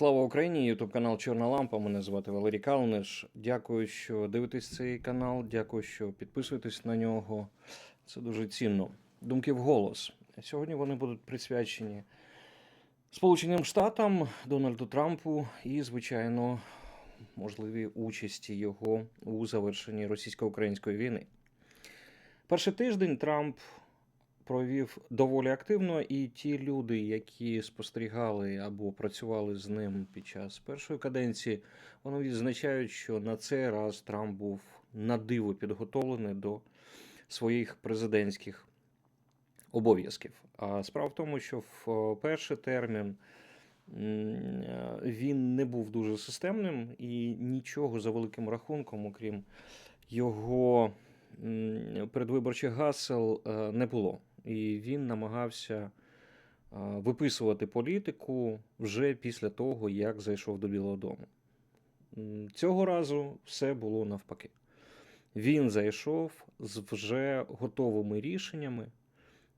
Слава Україні! Ютуб канал Чорна Лампа. Мене звати Валерій Калниш. Дякую, що дивитесь цей канал. Дякую, що підписуєтесь на нього. Це дуже цінно. Думки в голос. Сьогодні вони будуть присвячені Сполученим Штатам, Дональду Трампу і, звичайно, можливій участі його у завершенні російсько-української війни. Перший тиждень Трамп провів доволі активно, і ті люди, які спостерігали або працювали з ним під час першої каденції, вони відзначають, що на цей раз Трамп був на диво підготовлений до своїх президентських обов'язків. А справа в тому, що в е, перший термін е, він не був дуже системним і нічого за великим рахунком, окрім його м, передвиборчих гасел, е, не було. І він намагався виписувати політику вже після того, як зайшов до Білого Дому. Цього разу все було навпаки. Він зайшов з вже готовими рішеннями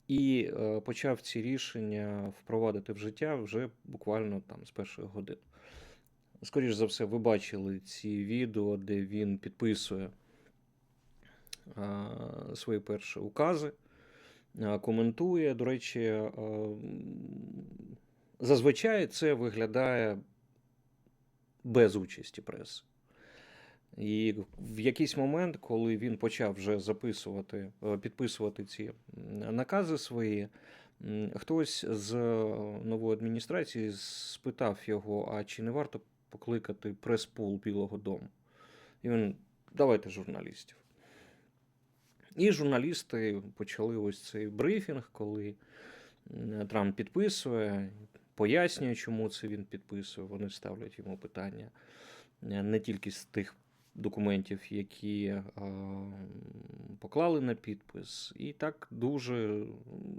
і е, почав ці рішення впровадити в життя вже буквально там з першої години. Скоріше за все, ви бачили ці відео, де він підписує е, свої перші укази, коментує. До речі, е, зазвичай це виглядає без участі преси. І в якийсь момент, коли він почав вже записувати, е, підписувати ці накази свої, хтось з нової адміністрації спитав його: а чи не варто покликати прес-пул Білого Дому? І він давайте журналістів. І журналісти почали ось цей брифінг, коли Трамп підписує, пояснює, чому це він підписує. Вони ставлять йому питання е, не тільки з тих документів, які е, поклали на підпис, і так дуже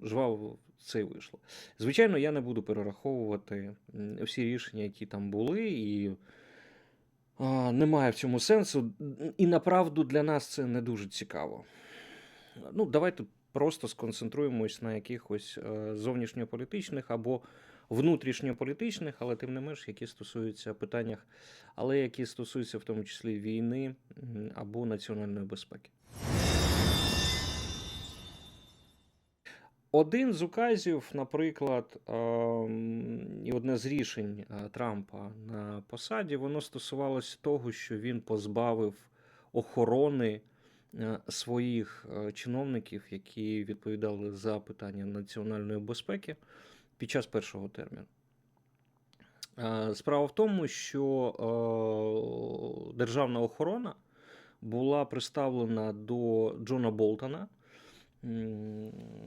жваво це вийшло. Звичайно, я не буду перераховувати всі рішення, які там були, і немає в цьому сенсу. І направду для нас це не дуже цікаво. Ну, давайте просто сконцентруємось на якихось е, зовнішньополітичних або внутрішньополітичних, але тим не менш, які стосуються питаннях, але які стосуються в тому числі війни або національної безпеки. Один з указів, наприклад, ем, і одне з рішень е, Трампа на посаді, воно стосувалося того, що він позбавив охорони своїх е, чиновників, які відповідали за питання національної безпеки під час першого терміну. Е, Справа в тому, що е, державна охорона була представлена до Джона Болтона,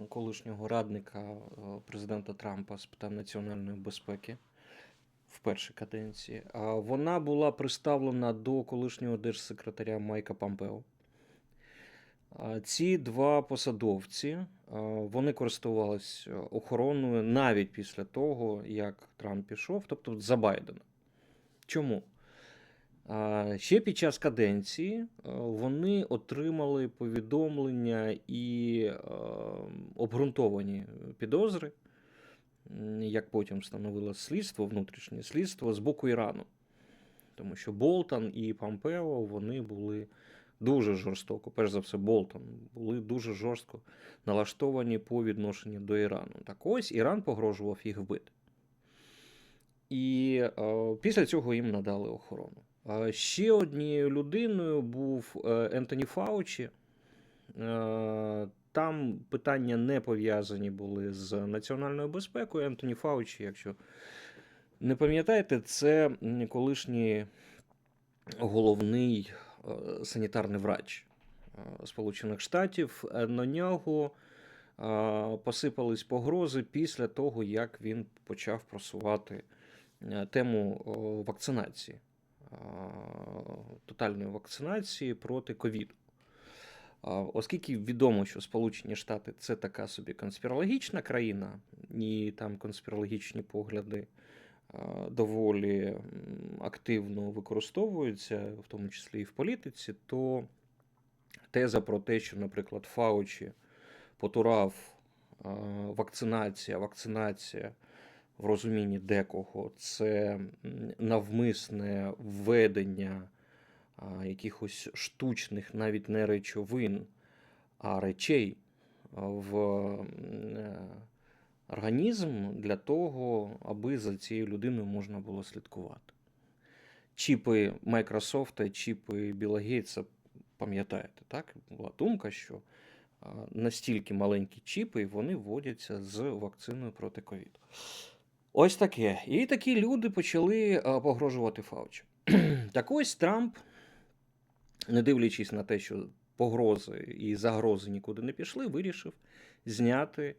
колишнього радника е, президента Трампа з питань національної безпеки в першій каденції. Вона була представлена до колишнього держсекретаря Майка Помпео. Ці два посадовці вони користувалися охороною навіть після того, як Трамп пішов, тобто за Байдена. Чому? Ще під час каденції вони отримали повідомлення і обґрунтовані підозри, як потім встановило слідство, внутрішнє слідство з боку Ірану. Тому що Болтон і Помпео вони були дуже жорстоко, перш за все, Болтон, були дуже жорстко налаштовані по відношенню до Ірану. Так ось Іран погрожував їх вбити. І е, після цього їм надали охорону. А ще однією людиною був е, Ентоні Фаучі. Е, там питання не пов'язані були з національною безпекою. Ентоні Фаучі, якщо не пам'ятаєте, це колишній головний е, санітарний врач е, Сполучених Штатів. Е, На нього е, посипались погрози після того, як він почав просувати е, тему вакцинації, е, тотальної вакцинації проти ковіду. Оскільки відомо, що Сполучені Штати це така собі конспірологічна країна, і там конспірологічні погляди доволі активно використовуються, в тому числі і в політиці, то теза про те, що, наприклад, Фаучі потурав вакцинація, вакцинація в розумінні декого це навмисне введення якихось штучних, навіть не речовин, а речей в е, організм для того, аби за цією людиною можна було слідкувати. Чіпи Microsoft, чіпи Біла Гейтса, пам'ятаєте, так? Була думка, що настільки маленькі чіпи, вони вводяться з вакциною проти ковіду. Ось таке. І такі люди почали погрожувати Фаучі. так ось Трамп, не дивлячись на те, що погрози і загрози нікуди не пішли, вирішив зняти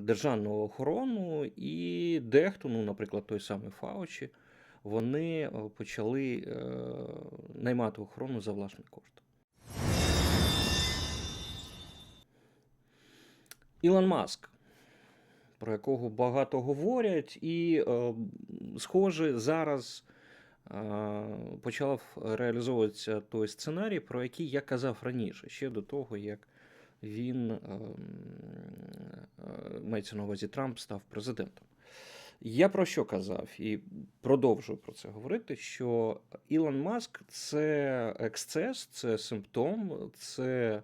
державну охорону, і дехто, ну, наприклад, той самий Фаучі, вони е, почали е, наймати охорону за власний кошт. Ілон Маск, про якого багато говорять, і, е, схоже, зараз почав реалізовуватися той сценарій, про який я казав раніше, ще до того, як він е, е, мається на увазі Трамп став президентом. Я про що казав і продовжую про це говорити: що Ілон Маск це ексцес, це симптом, це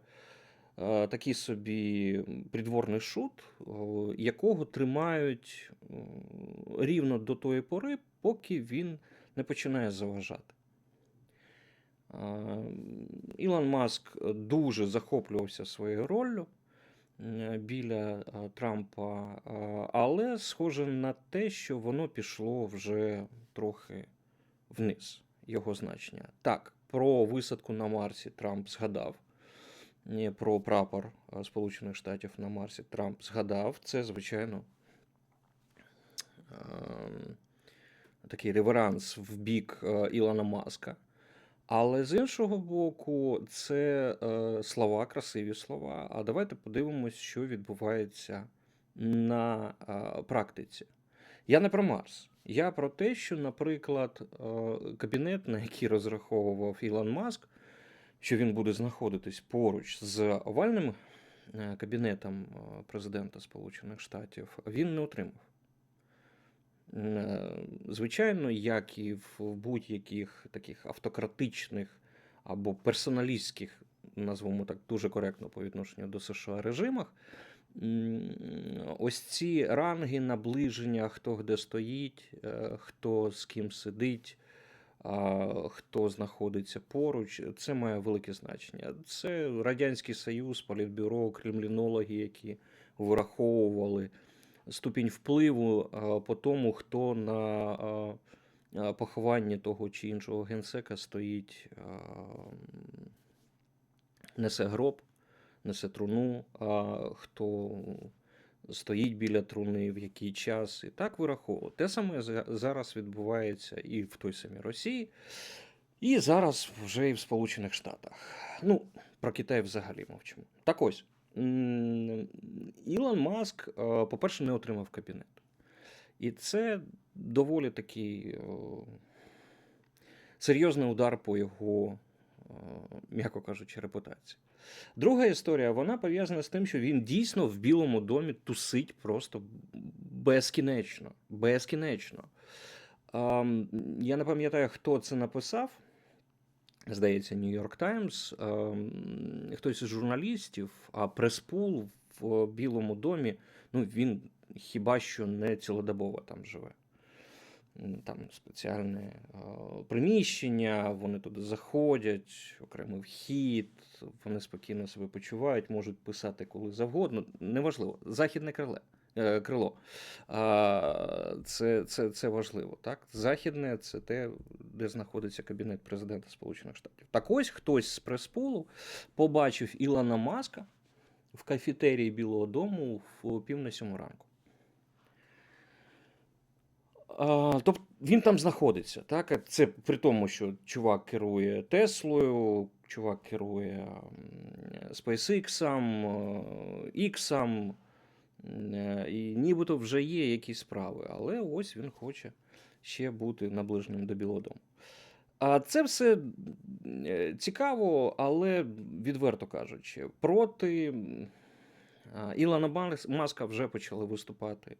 е, такий собі придворний шут, о, якого тримають рівно до тої пори, поки він не починає заважати. Е, Ілон Маск дуже захоплювався своєю роллю е, біля е, Трампа, але схоже на те, що воно пішло вже трохи вниз, його значення. Так, про висадку на Марсі Трамп згадав. Про прапор Сполучених Штатів на Марсі Трамп згадав. Це, звичайно, такий реверанс в бік Ілона Маска. Але з іншого боку, це е, слова, красиві слова. А давайте подивимось, що відбувається на е, практиці. Я не про Марс. Я про те, що, наприклад, е, кабінет, на який розраховував Ілон Маск, що він буде знаходитись поруч з овальним е, кабінетом е, президента Сполучених Штатів, він не отримав. Е, Звичайно, як і в будь-яких таких автократичних або персоналістських, назвемо так дуже коректно по відношенню до США режимах, ось ці ранги наближення, хто де стоїть, е, хто з ким сидить, хто знаходиться поруч, це має велике значення. Це Радянський Союз, Політбюро, кремлінологи, які враховували ступінь впливу по тому, хто на а, а, похованні того чи іншого генсека стоїть, несе гроб, несе труну, а хто стоїть біля труни, в який час, і так вираховували. Те саме зараз відбувається і в той самій Росії, і зараз вже і в Сполучених Штатах. Ну, про Китай взагалі мовчимо. Так ось. Ілон Маск, е, по-перше, не отримав кабінет. І це доволі такий серйозний удар по його, е, м'яко кажучи, репутації. Друга історія, вона пов'язана з тим, що він дійсно в Білому домі тусить просто безкінечно. Безкінечно. Я не пам'ятаю, хто це написав. Здається, Нью-Йорк Таймс. Хтось із журналістів, а прес-пул в Білому домі, ну він хіба що не цілодобово там живе. Там спеціальне е, приміщення, вони туди заходять, окремий вхід, вони спокійно себе почувають, можуть писати коли завгодно. Неважливо. Західне криле. Е, Крило. Це, це, це важливо. Так? Західне це те, де знаходиться кабінет президента Сполучених Штатів. Так ось хтось з прес-полу побачив Ілона Маска в кафетерії Білого Дому в пів на сьому ранку. Тобто він там знаходиться. Так? Це при тому, що чувак керує Теслою, чувак керує SpaceX, е, X, е, і нібито вже є якісь справи, але ось він хоче ще бути наближеним до Білого Дому. А це все е, цікаво, але відверто кажучи, проти Ілона Маска вже почали виступати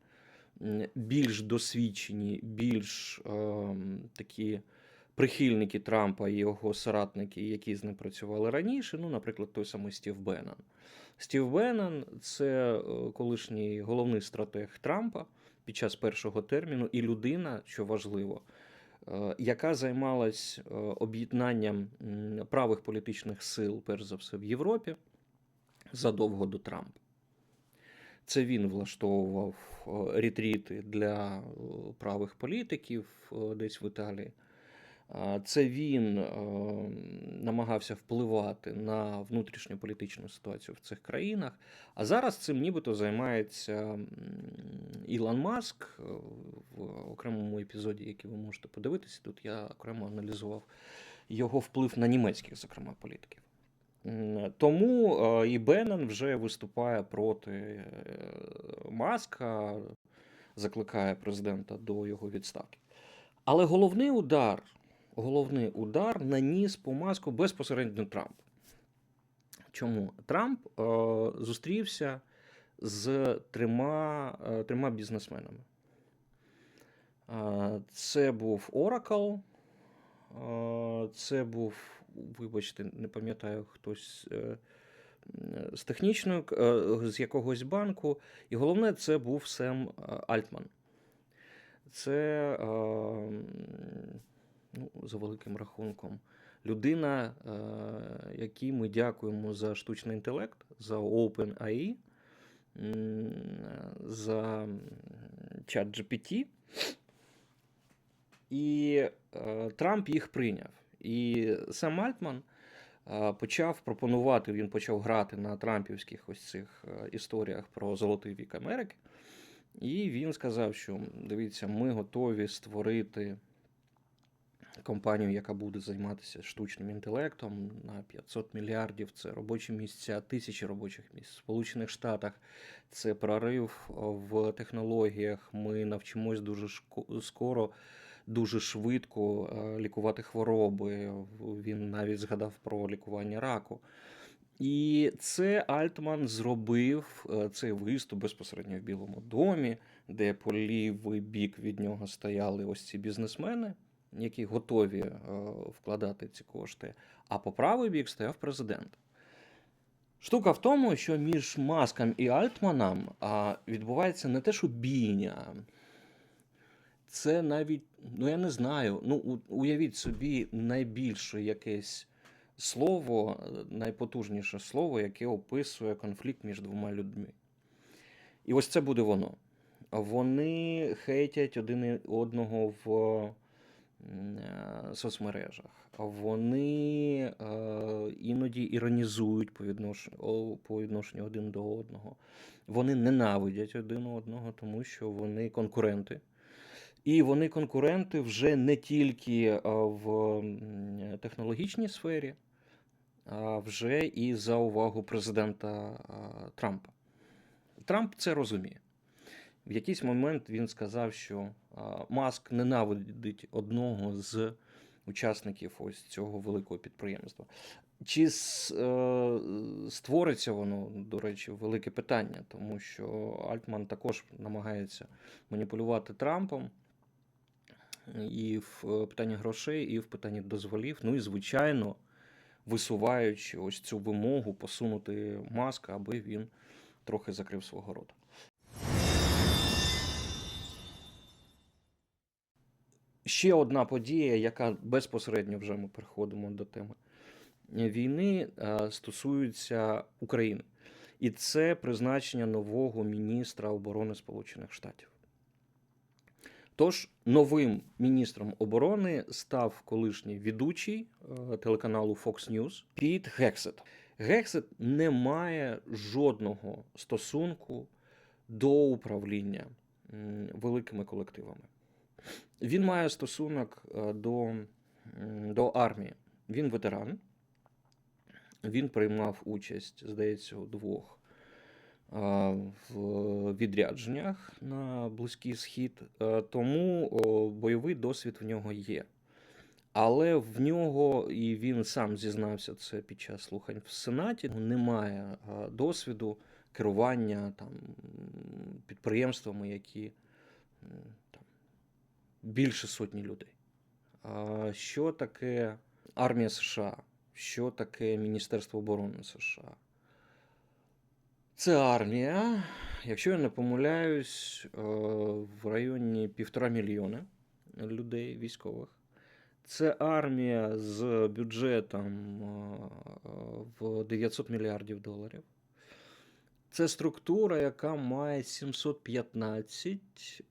більш досвідчені, більш ем, такі прихильники Трампа і його соратники, які з ним працювали раніше. Ну, наприклад, той самий Стів Беннон. Стів Беннон – це е, колишній головний стратег Трампа під час першого терміну, і людина, що важливо, е, яка займалась е, об'єднанням правих політичних сил, перш за все, в Європі задовго до Трампа. Це він влаштовував ретріти для правих політиків десь в Італії. Це він е, намагався впливати на внутрішньополітичну ситуацію в цих країнах. А зараз цим нібито займається Ілон Маск е, в окремому епізоді, який ви можете подивитися. Тут я окремо аналізував його вплив на німецьких, зокрема, політиків. Тому е, і Беннон вже виступає проти Маска, закликає президента до його відставки. Але головний удар, головний удар наніс по маску безпосередньо Трамп. Чому? Трамп е, зустрівся з трьома, е, трьома бізнесменами. Е, це був Oracle, е, це був, вибачте, не пам'ятаю хтось е, з технічної, е, з якогось банку. І головне, це був Сем е, Альтман. Це, е, ну, за великим рахунком, людина, е, якій ми дякуємо за штучний інтелект, за OpenAI, за чат GPT. І е, Трамп їх прийняв. І Сем Альтман е, почав пропонувати, він почав грати на трампівських ось цих історіях про золотий вік Америки. І він сказав, що дивіться, ми готові створити компанію, яка буде займатися штучним інтелектом на 500 мільярдів. Це робочі місця, тисячі робочих місць. В Сполучених Штатах це прорив в технологіях. Ми навчимось дуже скоро, дуже швидко е, лікувати хвороби. Він навіть згадав про лікування раку. І це Альтман зробив е, цей виступ безпосередньо в Білому домі, де по лівий бік від нього стояли ось ці бізнесмени, які готові е, вкладати ці кошти. А по правий бік стояв президент. Штука в тому, що між Маском і Альтманом відбувається не те, що бійня. Це навіть, ну я не знаю. Ну, уявіть собі найбільше якесь слово, найпотужніше слово, яке описує конфлікт між двома людьми. І ось це буде воно. Вони хейтять один одного в соцмережах. Вони е, іноді іронізують по відношенню, по відношенню один до одного. Вони ненавидять один одного, тому що вони конкуренти. І вони конкуренти вже не тільки е, в технологічній сфері, а вже і за увагу президента е, Трампа. Трамп це розуміє. В якийсь момент він сказав, що Маск ненавидить одного з учасників ось цього великого підприємства. Чи е, створиться воно, до речі, велике питання, тому що Альтман також намагається маніпулювати Трампом і в е, питанні грошей, і в питанні дозволів. Ну і звичайно, висуваючи ось цю вимогу посунути маска, аби він трохи закрив свого рота. Ще одна подія, яка безпосередньо вже ми переходимо до теми війни, е, стосується України. І це призначення нового міністра оборони Сполучених Штатів. Тож новим міністром оборони став колишній ведучий е, телеканалу Fox News Піт Гексет. Гексет не має жодного стосунку до управління великими колективами. Він має стосунок е, до, до армії. Він ветеран. Він приймав участь, здається, у двох в відрядженнях на Близький Схід, Е, тому бойовий досвід в нього є. Але в нього, і він сам зізнався це під час слухань в Сенаті, немає досвіду керування там, підприємствами, які більше сотні людей. Що таке армія США? Що таке Міністерство оборони США? Це армія, якщо я не помиляюсь, е, в районі півтора мільйона людей військових. Це армія з бюджетом е, в 900 мільярдів доларів. Це структура, яка має 715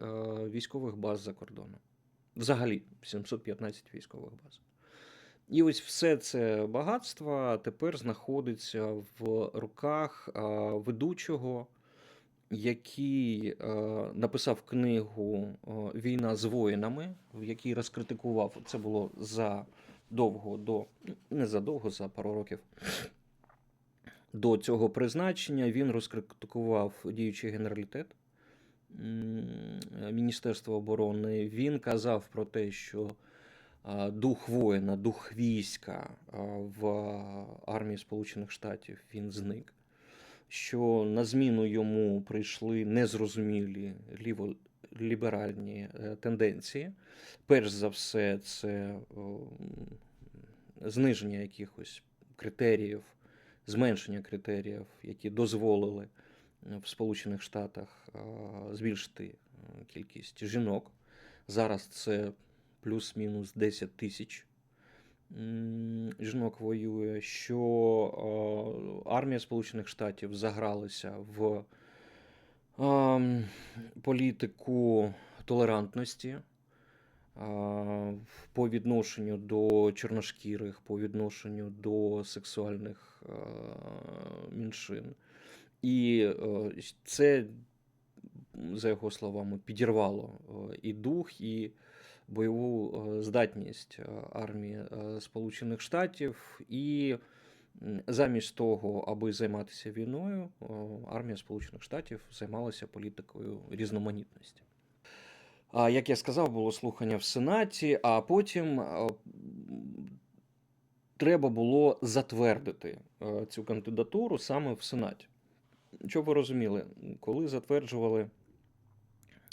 е, військових баз за кордоном. Взагалі, 715 військових баз. І ось все це багатство тепер знаходиться в руках е, ведучого, який е, написав книгу Війна з воїнами, в якій розкритикував. Це було задовго до, не задовго, за пару років до цього призначення. Він розкритикував діючий генералітет Міністерства оборони. Він казав про те, що дух воїна, дух війська в армії Сполучених Штатів він зник. Що на зміну йому прийшли незрозумілі ліволіберальні е, тенденції. Перш за все, це зниження якихось критеріїв, зменшення критеріїв, які дозволили е, в Сполучених Штатах е, збільшити е, кількість жінок. Зараз це плюс-мінус 10 тисяч жінок воює, що армія Сполучених Штатів загралася в ем, політику толерантності по відношенню до чорношкірих, по відношенню до сексуальних меншин. І е, це, за його словами, підірвало е, і дух, і бойову е, здатність армії Сполучених Штатів. І замість того, аби займатися війною, армія Сполучених Штатів займалася політикою різноманітності. Як я сказав, було слухання в Сенаті, а потім треба було затвердити е, цю кандидатуру саме в Сенаті. Щоб ви розуміли, коли затверджували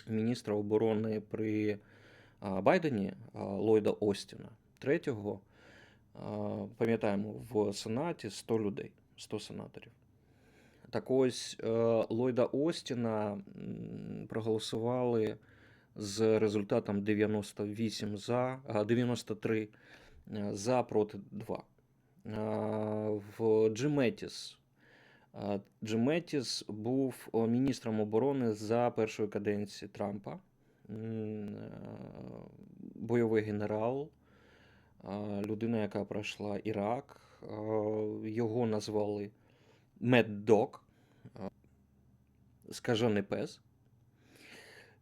міністра оборони при Байдені Ллойда Остіна, третього, пам'ятаємо, в Сенаті 100 людей, 100 сенаторів. Так ось е, Ллойда Остіна проголосували з результатом 98 за, 93 е, за проти 2. В Джим Меттіс. а, Джим Меттіс був міністром оборони за першої каденції Трампа. Е, Бойовий генерал, людина, яка пройшла Ірак. Його назвали Мед Дог, скажений пес.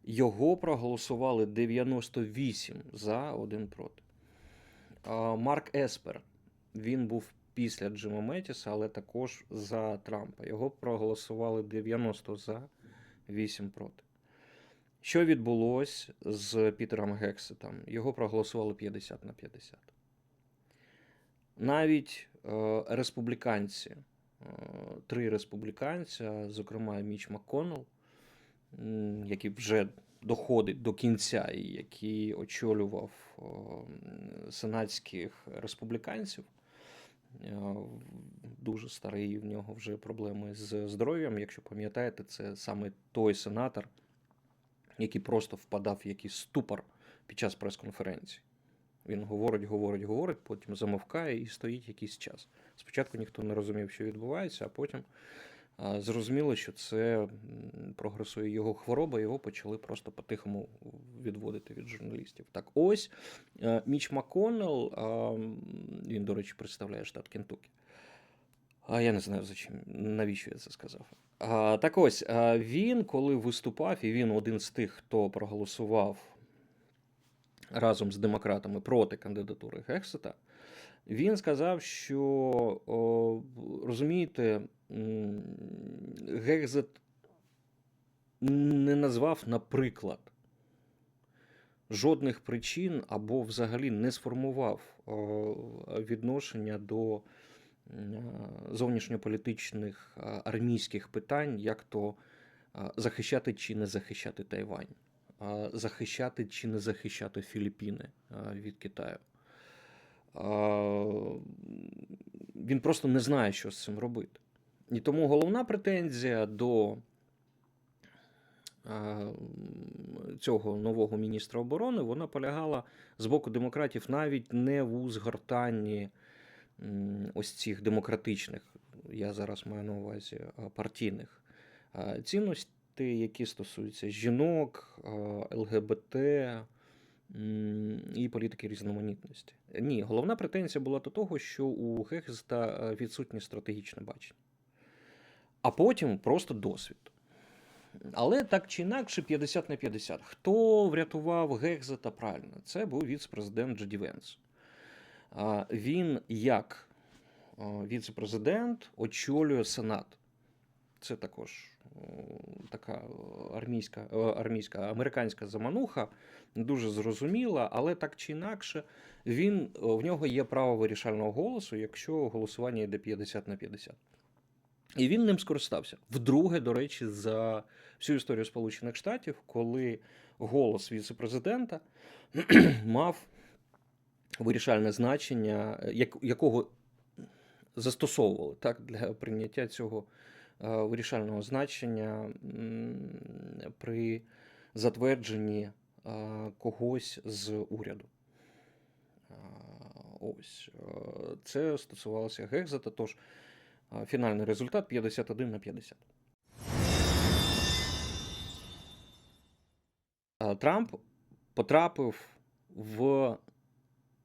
Його проголосували 98 за, один проти. Марк Еспер. Він був після Джима Метіса, але також за Трампа. Його проголосували 90 за, 8 проти. Що відбулося з Пітером Гексетом? Його проголосували 50 на 50. Навіть е, республіканці, е, три республіканця, зокрема Міч МакКоннелл, який вже доходить до кінця і який очолював сенатських республіканців. Е, Дуже старий, в нього вже проблеми з здоров'ям. Якщо пам'ятаєте, це саме той сенатор, який просто впадав в якийсь ступор під час прес-конференції. Він говорить, говорить, говорить, потім замовкає і стоїть якийсь час. Спочатку ніхто не розумів, що відбувається, а потім зрозуміло, що це прогресує його хвороба, його почали просто по-тихому відводити від журналістів. Так ось е, Міч МакКоннелл, він, до речі, представляє штат Кентукі. А я не знаю, за чим, навіщо я це сказав. А, так ось, він, коли виступав, і він один з тих, хто проголосував разом з демократами проти кандидатури Гексета, він сказав, що розумієте, м, Гексет не назвав, наприклад, жодних причин або взагалі не сформував відношення до зовнішньополітичних армійських питань, як то захищати чи не захищати Тайвань. Захищати чи не захищати Філіппіни від Китаю. Він просто не знає, що з цим робити. І тому головна претензія до цього нового міністра оборони вона полягала з боку демократів навіть не в узгортанні ось цих демократичних, я зараз маю на увазі партійних цінностей, які стосуються жінок, ЛГБТ і політики різноманітності. Ні, головна претензія була до того, що у Гехста відсутнє стратегічне бачення, а потім просто досвід. Але так чи інакше, 50 на 50. Хто врятував Гекзета правильно? Це був віце-президент Джеді Венс. Він як віце-президент очолює Сенат. Це також така армійська, армійська американська замануха, дуже зрозуміла, але так чи інакше, він, в нього є право вирішального голосу, якщо голосування йде 50 на 50. І він ним скористався. Вдруге, до речі, за всю історію Сполучених Штатів, коли голос віце-президента мав вирішальне значення, як, якого застосовували так, для прийняття цього е, вирішального значення при затвердженні е, когось з уряду. Е, Ось е, це стосувалося Гекзета. Тож е, фінальний результат 51 на 50. Е, Трамп потрапив в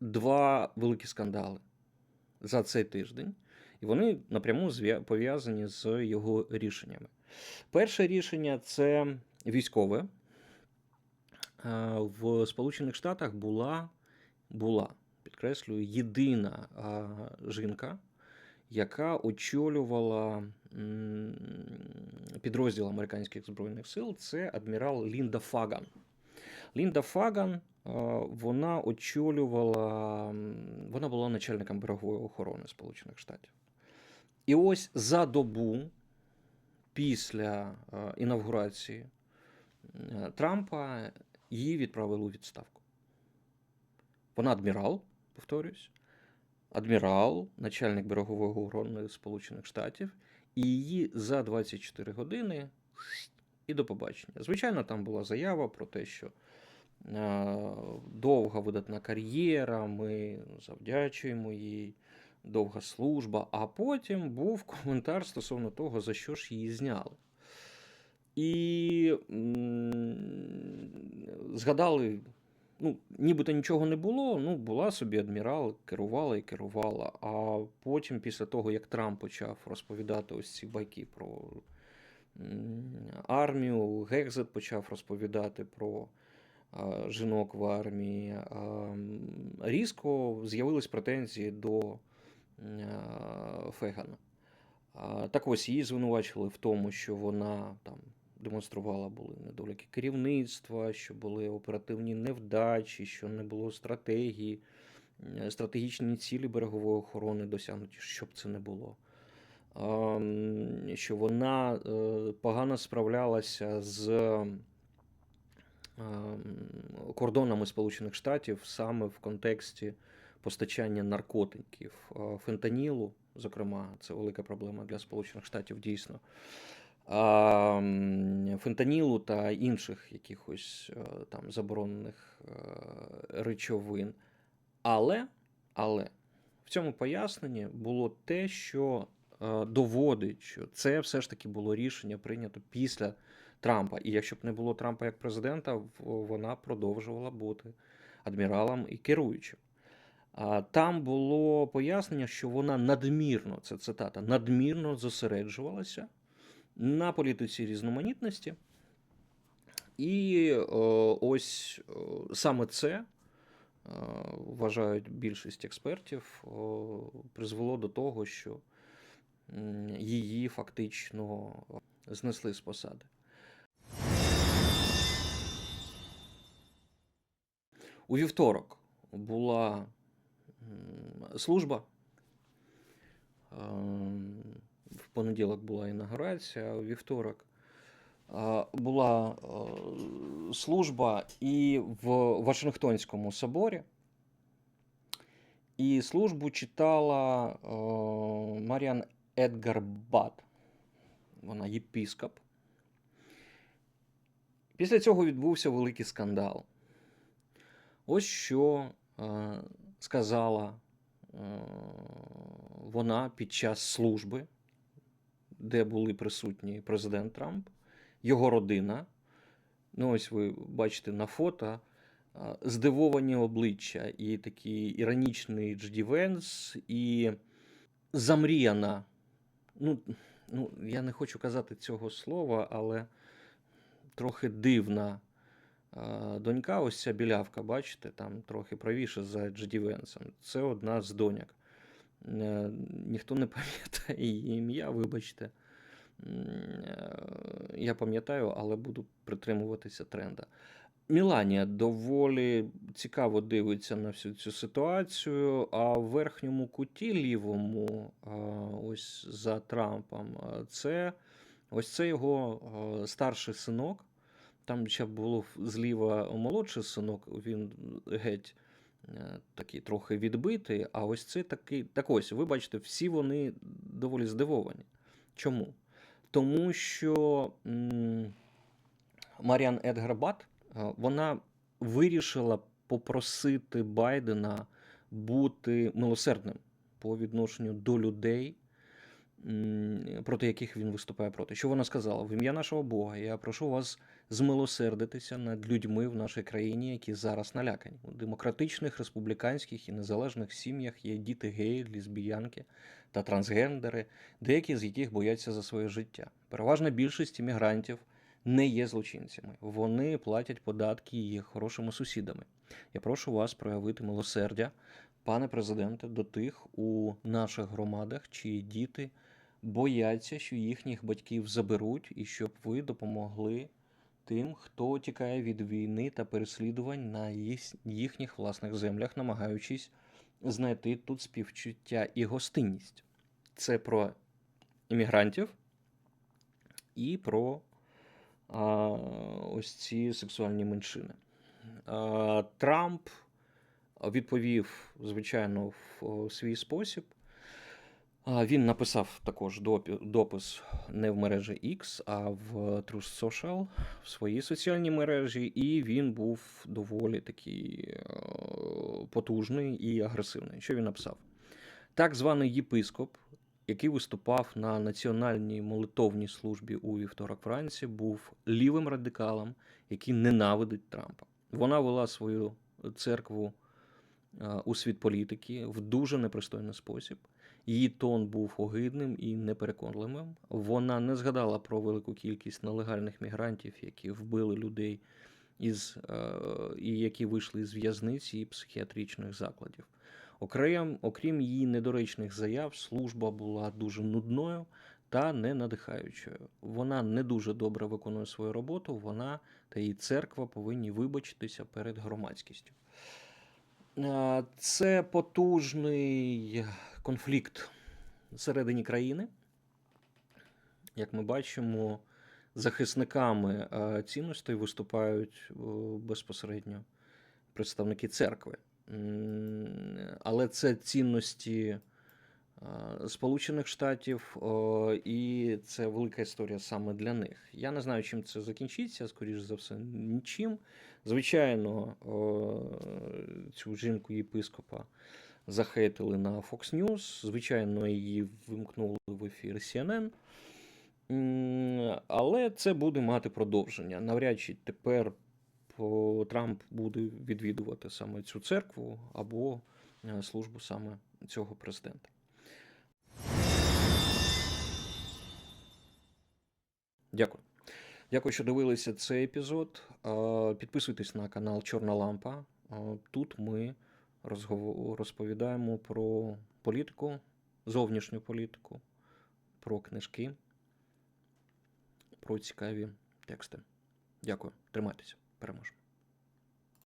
два великі скандали за цей тиждень, і вони напряму пов'язані з його рішеннями. Перше рішення це військове. Е, В Сполучених Штатах була, була підкреслюю, єдина жінка, яка очолювала підрозділ американських збройних сил. Це адмірал Лінда Фаган. Лінда Фаган е, вона очолювала, вона була начальником берегової охорони Сполучених Штатів. І ось за добу після е, інавгурації е, Трампа її відправили у відставку. Вона адмірал, повторюсь, адмірал, начальник берегової охорони Сполучених Штатів, і її за 24 години і до побачення. Звичайно, там була заява про те, що е, довга видатна кар'єра, ми завдячуємо їй, довга служба, а потім був коментар стосовно того, за що ж її зняли. І м, згадали, ну, нібито нічого не було, ну, була собі адмірал, керувала і керувала. А потім, після того, як Трамп почав розповідати ось ці байки про армію, Гекзет почав розповідати про жінок в армії, різко з'явились претензії до Фегана. Так ось її звинувачили в тому, що вона там демонструвала були недоліки керівництва, що були оперативні невдачі, що не було стратегії, стратегічні цілі берегової охорони досягнуті, щоб це не було. Що вона е, погано справлялася з кордонами Сполучених Штатів саме в контексті постачання наркотиків, е, фентанілу, зокрема, це велика проблема для Сполучених Штатів дійсно. Фентанілу та інших якихось е, там заборонених е, речовин. Але, але в цьому поясненні було те, що е, доводить, що це все ж таки було рішення прийнято після Трампа. І якщо б не було Трампа як президента, вона продовжувала бути адміралом і керуючим. Там було пояснення, що вона надмірно, це цитата, надмірно зосереджувалася на політиці різноманітності. І е, ось е, саме це, е, вважають більшість експертів, призвело до того, що її фактично знесли з посади. У вівторок була служба. В понеділок була інаугурація, у вівторок е, була е, служба і в Вашингтонському соборі. І службу читала е, Маріан Едгар Бат. Вона єпіскоп. Після цього відбувся великий скандал. Ось що сказала вона під час служби, де були присутні президент Трамп, його родина. Ну, ось ви бачите на фото здивовані обличчя, і такий іронічний Джді Венс, і замріяна. Ну, ну, я не хочу казати цього слова, але трохи дивна донька, ось ця білявка, бачите, там трохи правіше за Джеді Венсом. Це одна з доньок. Е, Ніхто не пам'ятає її ім'я, вибачте. Е, Я пам'ятаю, але буду притримуватися тренда. Міланія доволі цікаво дивиться на всю цю ситуацію, а в верхньому куті лівому, ось за Трампом, це ось це його старший синок. Там ще було зліва молодший синок, він геть е, такий трохи відбитий. А ось це такий. Так ось, ви бачите, всі вони доволі здивовані. Чому? Тому що Маріан Едгарбат е, вона вирішила попросити Байдена бути милосердним по відношенню до людей, проти яких він виступає проти. Що вона сказала? В ім'я нашого Бога, я прошу вас змилосердитися над людьми в нашій країні, які зараз налякані. У демократичних, республіканських і незалежних сім'ях є діти геї, лесбіянки та трансгендери, деякі з яких бояться за своє життя. Переважна більшість іммігрантів не є злочинцями. Вони платять податки і є хорошими сусідами. Я прошу вас проявити милосердя, пане президенте, до тих у наших громадах, чиї діти бояться, що їхніх батьків заберуть, і щоб ви допомогли тим, хто тікає від війни та переслідувань на їхніх власних землях, намагаючись знайти тут співчуття і гостинність. Це про іммігрантів і про а, ось ці сексуальні меншини. А, Трамп відповів, звичайно, в свій спосіб. Він написав також допис не в мережі X, а в Truth Social, в своїй соціальній мережі, і він був доволі такий е, потужний і агресивний. Що він написав? Так званий єпископ, який виступав на національній молитовній службі у вівторок вранці, був лівим радикалом, який ненавидить Трампа. Вона вела свою церкву е, у світ політики в дуже непристойний спосіб. Її тон був огидним і непереконливим. Вона не згадала про велику кількість нелегальних мігрантів, які вбили людей із, е, і які вийшли з в'язниці і психіатричних закладів. Окрім, окрім її недоречних заяв, служба була дуже нудною та ненадихаючою. Вона не дуже добре виконує свою роботу. Вона та її церква повинні вибачитися перед громадськістю. Е, Це потужний конфлікт всередині країни. Як ми бачимо, захисниками е, цінностей виступають е, безпосередньо представники церкви. Але це цінності Сполучених Штатів, і це велика історія саме для них. Я не знаю, чим це закінчиться, скоріш за все, нічим. Звичайно, цю жінку єпископа захейтили на Fox News, звичайно, її вимкнули в ефір CNN. Але це буде мати продовження. Навряд чи тепер Трамп буде відвідувати саме цю церкву або е, службу саме цього президента. Дякую. Дякую, що дивилися цей епізод. Підписуйтесь на канал Чорна Лампа. Тут ми розповідаємо про політику, зовнішню політику, про книжки, про цікаві тексти. Дякую. Тримайтеся. Переможемо.